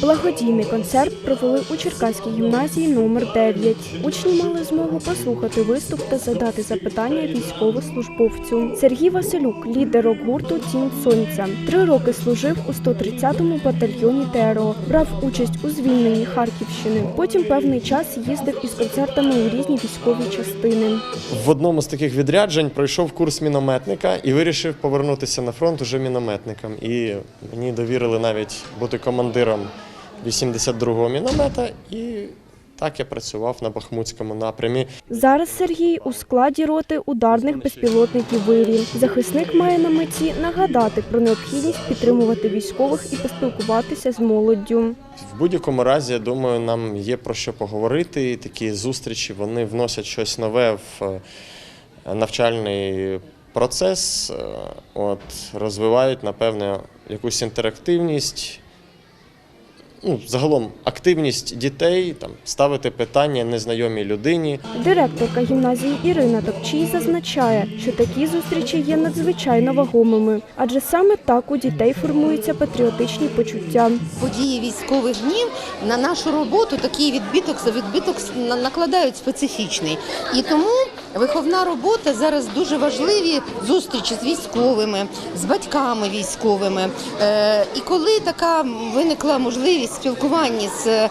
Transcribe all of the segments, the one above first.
Благодійний концерт провели у Черкаській гімназії номер 9 Учні мали змогу послухати виступ та задати запитання військовослужбовцю. Сергій Василюк, лідер рок-гурту Тінь Сонця. Три роки служив у 130-му батальйоні ТРО, брав участь у звільненні Харківщини. Потім певний час їздив із концертами у різні військові частини. В одному з таких відряджень пройшов курс мінометника і вирішив повернутися на фронт уже мінометником. І мені довірили навіть бути командиром 82-го міномета. І так я працював на Бахмутському напрямі. Зараз Сергій у складі роти ударних безпілотників вирі. Захисник має на меті нагадати про необхідність підтримувати військових і поспілкуватися з молоддю. В будь-якому разі, я думаю, нам є про що поговорити. Такі зустрічі вони вносять щось нове в е, навчальний процес, е, от, розвивають, напевне, якусь інтерактивність. Ну, загалом активність дітей, там, ставити питання незнайомій людині. Директорка гімназії Ірина Топчій зазначає, що такі зустрічі є надзвичайно вагомими, адже саме так у дітей формуються патріотичні почуття. події військових днів на нашу роботу такий відбиток відбиток накладають специфічний. І тому виховна робота зараз дуже важливі зустрічі з військовими, з батьками військовими. Е, І коли така виникла можливість спілкування з е,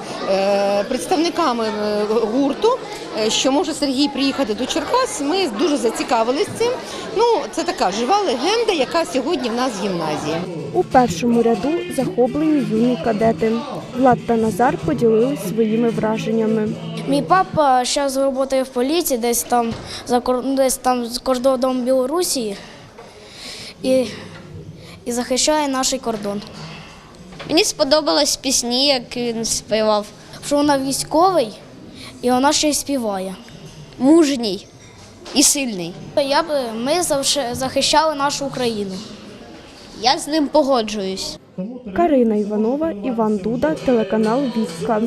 представниками е, гурту, що може Сергій приїхати до Черкас, ми дуже зацікавились цим. Ну, це така жива легенда, яка сьогодні в нас в гімназії. У першому ряду захоплені юні кадети. Влад та Назар поділились своїми враженнями. Мій папа зараз працює в поліції, десь там за кор- десь там з кордоном Білорусі і, і захищає наш кордон. Мені сподобались пісні, як він співав. Що вона військовий і вона ще й співає. Мужній і сильний. Я б ми захищали нашу Україну. Я з ним погоджуюсь. Карина Іванова, Іван Дуда, телеканал Віска.